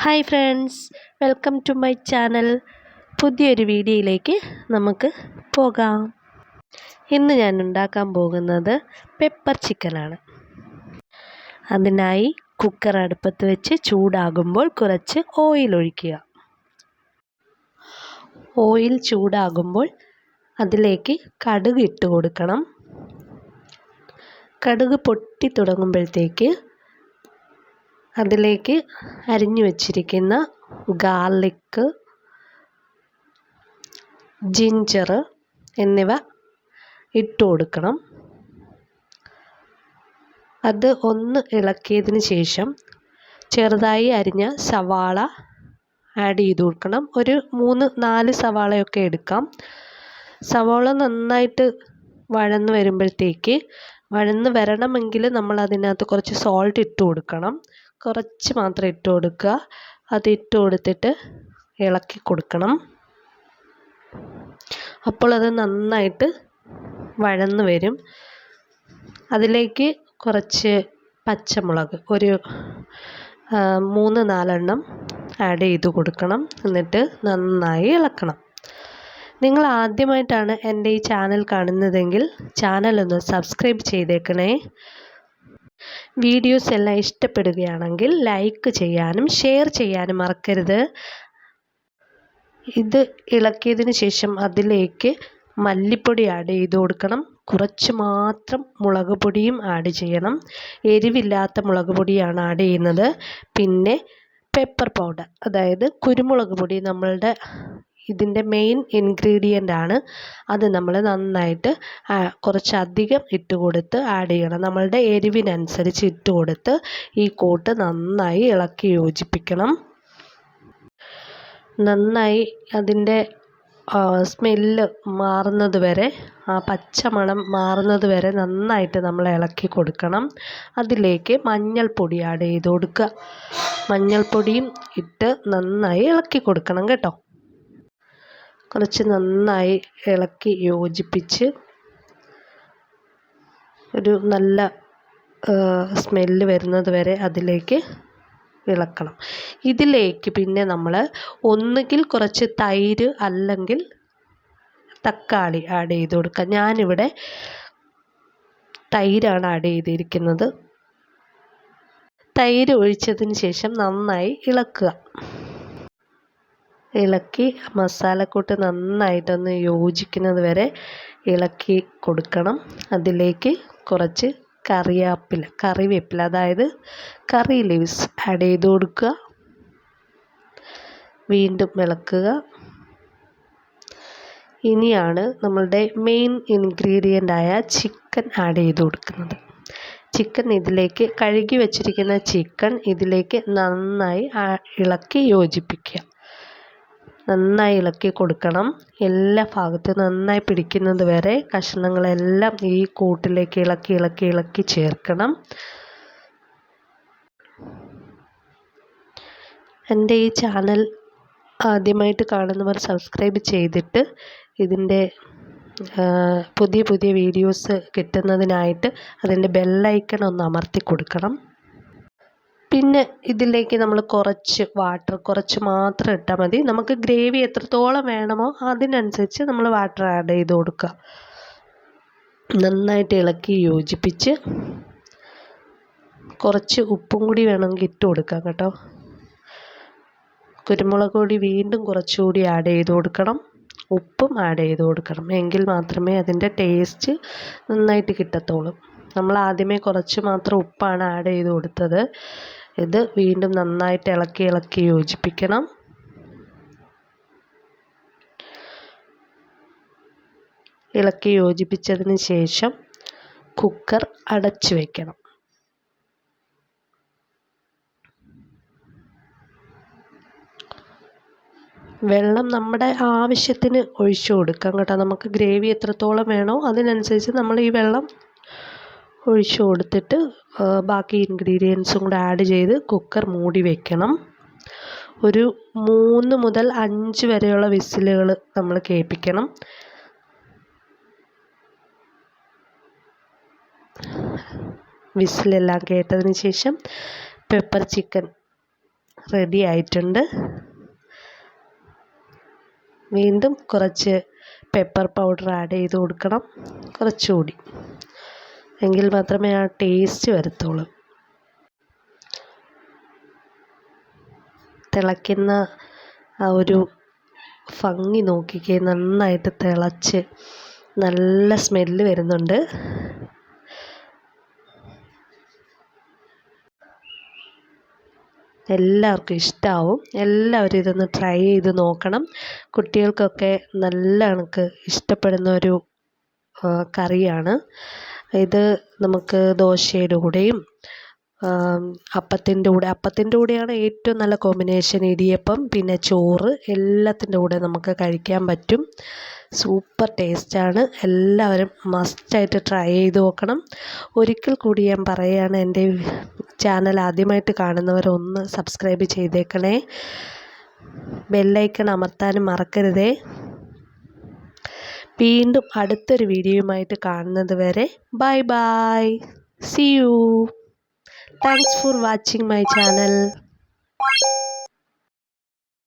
Hi friends welcome to my channel പുതിയൊരു വീഡിയോയിലേക്ക് നമുക്ക് പോകാം. ഇന്ന് ഞാൻ ഉണ്ടാക്കാൻ പോകുന്നത് പെപ്പർ ചിക്കനാണ് അതിനായി കുക്കർ അടുപ്പത്ത് വെച്ച് ചൂടാകുമ്പോൾ കുറച്ച് ഓയിൽ ഒഴിക്കുക. ഓയിൽ ചൂടാകുമ്പോൾ അതിലേക്ക് കടുക് ഇട്ട് കൊടുക്കണം. കടുക് പൊട്ടി തുടങ്ങുമ്പോഴത്തേക്ക് അതിലേക്ക് അരിഞ്ഞു വച്ചിരിക്കുന്ന ഗാർലിക്ക് ജിഞ്ചർ എന്നിവ ഇട്ട് കൊടുക്കണം. അത് ഒന്ന് ഇളക്കിയതിന് ശേഷം ചെറുതായി അരിഞ്ഞ സവാള ആഡ് ചെയ്ത് കൊടുക്കണം. ഒരു മൂന്ന് നാല് സവാളയൊക്കെ എടുക്കാം. സവാള നന്നായിട്ട് വഴന്ന് വരുമ്പോഴത്തേക്ക് വഴന്ന് വരണമെങ്കിൽ നമ്മൾ അതിനകത്ത് കുറച്ച് സോൾട്ട് ഇട്ട് കൊടുക്കണം. കുറച്ച് മാത്രം ഇട്ട് കൊടുക്കുക. അത് ഇട്ട് കൊടുത്തിട്ട് ഇളക്കി കൊടുക്കണം. അപ്പോൾ അത് നന്നായിട്ട് വഴന്ന് വരും. അതിലേക്ക് കുറച്ച് പച്ചമുളക് ഒരു മൂന്ന് നാലെണ്ണം ആഡ് ചെയ്ത് കൊടുക്കണം. എന്നിട്ട് നന്നായി ഇളക്കണം. നിങ്ങൾ ആദ്യമായിട്ടാണ് എന്റെ ഈ ചാനൽ കാണുന്നതെങ്കിൽ ചാനലൊന്ന് സബ്സ്ക്രൈബ് ചെയ്തേക്കണേ. വീഡിയോസ് എല്ലാം ഇഷ്ടപ്പെടുകയാണെങ്കിൽ ലൈക്ക് ചെയ്യാനും ഷെയർ ചെയ്യാനും മറക്കരുത്. ഇത് ഇളക്കിയതിന് ശേഷം അതിലേക്ക് മല്ലിപ്പൊടി ആഡ് ചെയ്ത് കൊടുക്കണം. കുറച്ച് മാത്രം മുളക് പൊടിയും ആഡ് ചെയ്യണം. എരിവില്ലാത്ത മുളക് പൊടിയാണ് ആഡ് ചെയ്യുന്നത്. പിന്നെ പെപ്പർ പൗഡർ അതായത് കുരുമുളക് പൊടി നമ്മളുടെ ഇതിന്റെ മെയിൻ ഇൻഗ്രീഡിയന്റ് ആണ്. അത് നമ്മൾ നന്നായിട്ട് കുറച്ചധികം ഇട്ട് കൊടുത്ത് ആഡ് ചെയ്യണം. നമ്മളുടെ എരിവിനനുസരിച്ച് ഇട്ട് കൊടുത്ത് ഈ കൂട്ട് നന്നായി ഇളക്കി യോജിപ്പിക്കണം. നന്നായി അതിന്റെ സ്മെല്ല് മാറുന്നത് വരെ ആ പച്ചമണം മാറുന്നത് വരെ നന്നായിട്ട് നമ്മൾ ഇളക്കി കൊടുക്കണം. അതിലേക്ക് മഞ്ഞൾപ്പൊടി ആഡ് ചെയ്ത് കൊടുക്കുക. മഞ്ഞൾപ്പൊടിയും ഇട്ട് നന്നായി ഇളക്കി കൊടുക്കണം കേട്ടോ. കുറച്ച് നന്നായി ഇളക്കി യോജിപ്പിച്ച് ഒരു നല്ല സ്മെല്ല് വരുന്നത് വരെ അതിലേക്ക് ഇളക്കണം ഇതിലേക്ക് പിന്നെ നമ്മൾ ഒന്നുകിൽ കുറച്ച് തൈര് അല്ലെങ്കിൽ തക്കാളി ആഡ് ചെയ്ത് കൊടുക്കുക. ഞാനിവിടെ തൈരാണ് ആഡ് ചെയ്തിരിക്കുന്നത്. തൈര് ഒഴിച്ചതിന് ശേഷം നന്നായി ഇളക്കുക. ഇളക്കി മസാലക്കൂട്ട് നന്നായിട്ടൊന്ന് യോജിക്കുന്നത് വരെ ഇളക്കി കൊടുക്കണം. അതിലേക്ക് കുറച്ച് കറിവേപ്പില കറിവേപ്പില അതായത് കറി ലീവ്സ് ആഡ് ചെയ്ത് കൊടുക്കുക. വീണ്ടും ഇളക്കുക. ഇനിയാണ് നമ്മളുടെ മെയിൻ ഇൻഗ്രീഡിയന്റ് ആയ ചിക്കൻ ആഡ് ചെയ്ത് കൊടുക്കുന്നത്. ചിക്കൻ ഇതിലേക്ക് കഴുകി വെച്ചിരിക്കുന്ന ചിക്കൻ ഇതിലേക്ക് നന്നായി ഇളക്കി യോജിപ്പിക്കുക. നന്നായി ഇളക്കി കൊടുക്കണം. എല്ലാ ഭാഗത്തും നന്നായി പിടിക്കുന്നത് വരെ കഷ്ണങ്ങളെല്ലാം ഈ കൂട്ടിലേക്ക് ഇളക്കി ഇളക്കി ഇളക്കി ചേർക്കണം. എന്റെ ഈ ചാനൽ ആദ്യമായിട്ട് കാണുന്നവർ സബ്സ്ക്രൈബ് ചെയ്തിട്ട് ഇതിന്റെ പുതിയ പുതിയ വീഡിയോസ് കിട്ടുന്നതിനായിട്ട് അതിന്റെ ബെല്ലൈക്കൺ ഒന്ന് അമർത്തി കൊടുക്കണം. പിന്നെ ഇതിലേക്ക് നമ്മൾ കുറച്ച് വാട്ടർ കുറച്ച് മാത്രം ഇട്ടാൽ മതി. നമുക്ക് ഗ്രേവി എത്രത്തോളം വേണമോ അതിനനുസരിച്ച് നമ്മൾ വാട്ടർ ആഡ് ചെയ്ത് കൊടുക്കുക. നന്നായിട്ട് ഇളക്കി യോജിപ്പിച്ച് കുറച്ച് ഉപ്പും കൂടി വേണമെങ്കിൽ ഇട്ട് കൊടുക്കാം കേട്ടോ. കുരുമുളക് പൊടി വീണ്ടും കുറച്ചുകൂടി ആഡ് ചെയ്ത് കൊടുക്കണം. ഉപ്പും ആഡ് ചെയ്ത് കൊടുക്കണം. എങ്കിൽ മാത്രമേ അതിന്റെ ടേസ്റ്റ് നന്നായിട്ട് കിട്ടത്തുള്ളൂ. നമ്മൾ ആദ്യമേ കുറച്ച് മാത്രം ഉപ്പാണ് ആഡ് ചെയ്ത് കൊടുത്തത്. ഇത് വീണ്ടും നന്നായിട്ട് ഇളക്കി ഇളക്കി യോജിപ്പിക്കണം. ഇളക്കി യോജിപ്പിച്ചതിന് ശേഷം കുക്കർ അടച്ചു വയ്ക്കണം വെള്ളം നമ്മുടെ ആവശ്യത്തിന് ഒഴിച്ചു കൊടുക്കാം കേട്ടോ. നമുക്ക് ഗ്രേവി എത്രത്തോളം വേണോ അതിനനുസരിച്ച് നമ്മൾ ഈ വെള്ളം ഒഴിച്ചു കൊടുത്തിട്ട് ബാക്കി ഇൻഗ്രീഡിയൻസും കൂടെ ആഡ് ചെയ്ത് കുക്കർ മൂടി വെക്കണം. ഒരു മൂന്ന് മുതൽ അഞ്ച് വരെയുള്ള വിസിലുകൾ നമ്മൾ കേൾപ്പിക്കണം. വിസിലെല്ലാം കേട്ടതിന് ശേഷം പെപ്പർ ചിക്കൻ റെഡി ആയിട്ടുണ്ട്. വീണ്ടും കുറച്ച് പെപ്പർ പൗഡർ ആഡ് ചെയ്ത് കൊടുക്കണം. കുറച്ചുകൂടി. എങ്കിൽ മാത്രമേ ആ ടേസ്റ്റ് വരത്തുള്ളൂ. തിളയ്ക്കുന്ന ആ ഒരു ഭംഗി നോക്കിക്കേ നന്നായിട്ട് തിളച്ച് നല്ല സ്മെല്ല് വരുന്നുണ്ട്. എല്ലാവർക്കും ഇഷ്ടമാവും എല്ലാവരും ഇതൊന്ന് ട്രൈ ചെയ്ത് നോക്കണം. കുട്ടികൾക്കൊക്കെ നല്ല കണക്ക് ഇഷ്ടപ്പെടുന്ന ഒരു കറിയാണ്. ഇത് നമുക്ക് ദോശയുടെ കൂടെയും അപ്പത്തിന്റെ കൂടെ. അപ്പത്തിന്റെ കൂടെയാണ് ഏറ്റവും നല്ല കോമ്പിനേഷൻ ഇടിയപ്പം പിന്നെ ചോറ്. എല്ലാത്തിന്റെ കൂടെ നമുക്ക് കഴിക്കാൻ പറ്റും. സൂപ്പർ ടേസ്റ്റാണ് എല്ലാവരും മസ്റ്റായിട്ട് ട്രൈ ചെയ്ത് നോക്കണം. ഒരിക്കൽ കൂടി ഞാൻ പറയുകയാണ് എന്റെ ചാനൽ ആദ്യമായിട്ട് കാണുന്നവരൊന്ന് സബ്സ്ക്രൈബ് ചെയ്തേക്കണേ. ബെല്ലൈക്കൺ അമർത്താനും മറക്കരുതേ. വീണ്ടും അടുത്തൊരു വീഡിയോയുമായിട്ട് കാണുന്നത് വരെ bye bye. See you thanks for watching my channel